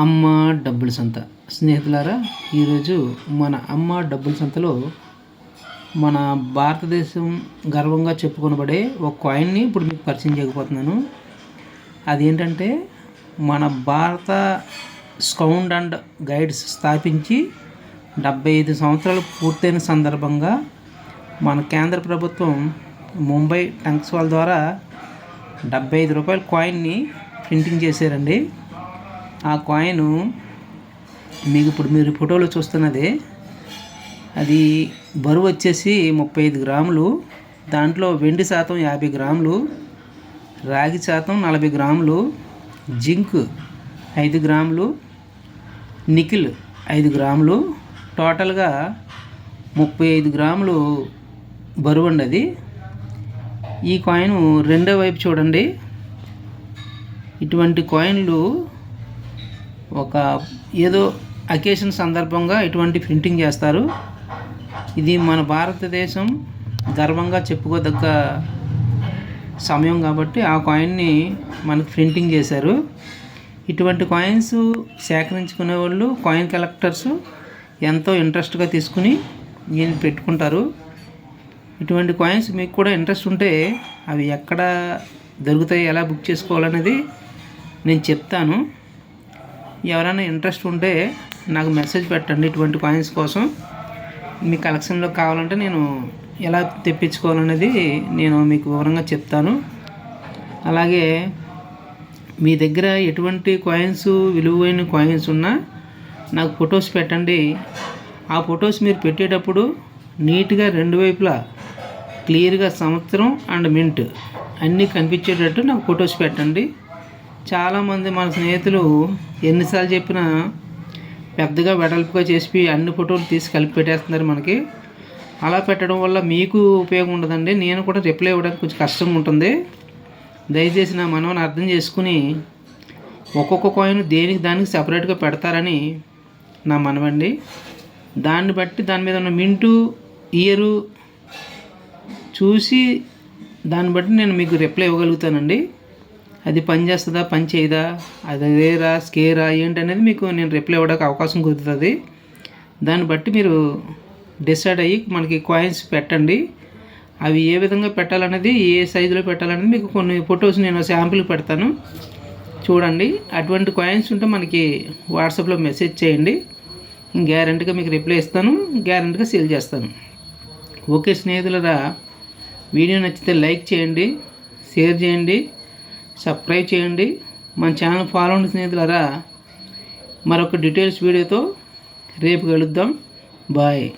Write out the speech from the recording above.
అమ్మ డబ్బుల సంత. స్నేహితులారా ఈరోజు మన అమ్మ డబ్బుల సంతలో మన భారతదేశం గర్వంగా చెప్పుకొనబడే ఒక కాయిన్ని ఇప్పుడు మీకు పరిచయం చేయకపోతున్నాను. అదేంటంటే మన భారత స్కౌండ్ అండ్ గైడ్స్ స్థాపించి డెబ్బై ఐదు సంవత్సరాలు పూర్తయిన సందర్భంగా మన కేంద్ర ప్రభుత్వం ముంబై టంక్స్ వాళ్ళ ద్వారా డెబ్బై ఐదు రూపాయల కాయిన్ని ప్రింటింగ్ చేశారండి. ఆ కాయిన్ మీకు ఇప్పుడు మీరు ఫోటోలో చూస్తున్నదే. అది బరువు వచ్చేసి ముప్పై ఐదు గ్రాములు. దాంట్లో వెండి శాతం యాభై గ్రాములు. రాగి శాతం నలభై గ్రాములు. జింక్ ఐదు గ్రాములు. నికిల్ ఐదు గ్రాములు. టోటల్గా ముప్పై ఐదు గ్రాములు బరువు అండి అది. ఈ కాయిన్ రెండో వైపు చూడండి. ఇటువంటి కాయిన్లు ఒక ఏదో అకేషన్ సందర్భంగా ఇటువంటి ప్రింటింగ్ చేస్తారు. ఇది మన భారతదేశం గర్వంగా చెప్పుకోదగ్గ సమయం కాబట్టి ఆ కాయిన్ని మనకు ప్రింటింగ్ చేశారు. ఇటువంటి కాయిన్స్ సేకరించుకునే వాళ్ళు కాయిన్ కలెక్టర్స్ ఎంతో ఇంట్రెస్ట్గా తీసుకుని దీన్ని పెట్టుకుంటారు. ఇటువంటి కాయిన్స్ మీకు కూడా ఇంట్రెస్ట్ ఉంటే అవి ఎక్కడ దొరుకుతాయి ఎలా బుక్ చేసుకోవాలనేది నేను చెప్తాను. ఎవరైనా ఇంట్రెస్ట్ ఉంటే నాకు మెసేజ్ పెట్టండి ఇటువంటి కాయిన్స్ కోసం. మీ కలెక్షన్లో కావాలంటే నేను ఎలా తెప్పించుకోవాలనేది నేను మీకు వివరంగా చెప్తాను. అలాగే మీ దగ్గర ఎటువంటి కాయిన్స్ విలువైన కాయిన్స్ ఉన్నా నాకు ఫొటోస్ పెట్టండి. ఆ ఫొటోస్ మీరు పెట్టేటప్పుడు నీట్గా రెండు వైపులా క్లియర్గా సంవత్సరం అండ్ మింట్ అన్నీ కనిపించేటట్టు నాకు ఫొటోస్ పెట్టండి. చాలామంది మన స్నేహితులు ఎన్నిసార్లు చెప్పినా పెద్దగా వెడల్పుగా చేసి అన్ని ఫోటోలు తీసి కలిపి పెట్టేస్తున్నారు మనకి. అలా పెట్టడం వల్ల మీకు ఉపయోగం ఉండదండి. నేను కూడా రిప్లై ఇవ్వడానికి కొంచెం కష్టంగా ఉంటుంది. దయచేసి నా మనవని అర్థం చేసుకుని ఒక్కొక్క కాయిన్ దేనికి దానికి సపరేట్గా పెడతారని నా మనవండి. దాన్ని బట్టి దాని మీద ఉన్న మింటు ఇయరు చూసి దాన్ని బట్టి నేను మీకు రిప్లై ఇవ్వగలుగుతానండి. అది పని చేస్తుందా పని చేయదా అది వేరా స్కేరా ఏంటనేది మీకు నేను రిప్లై ఇవ్వడానికి అవకాశం కుదురుతుంది. దాన్ని బట్టి మీరు డిసైడ్ అయ్యి మనకి కాయిన్స్ పెట్టండి. అవి ఏ విధంగా పెట్టాలనేది ఏ సైజులో పెట్టాలనేది మీకు కొన్ని ఫొటోస్ నేను శాంపుల్ పెడతాను. చూడండి అటువంటి కాయిన్స్ ఉంటే మనకి వాట్సాప్లో మెసేజ్ చేయండి. గ్యారంటీగా మీకు రిప్లై ఇస్తాను గ్యారంటీగా సేల్ చేస్తాను. ఓకే స్నేహితులరా వీడియో నచ్చితే లైక్ చేయండి షేర్ చేయండి. సబ్స్క్రైబ్ చేయండి. మన ఛానల్ ఫాలో అండి స్నేహితులరా. మరొక డీటెయిల్స్ వీడియోతో రేపు కలుద్దాం. బాయ్.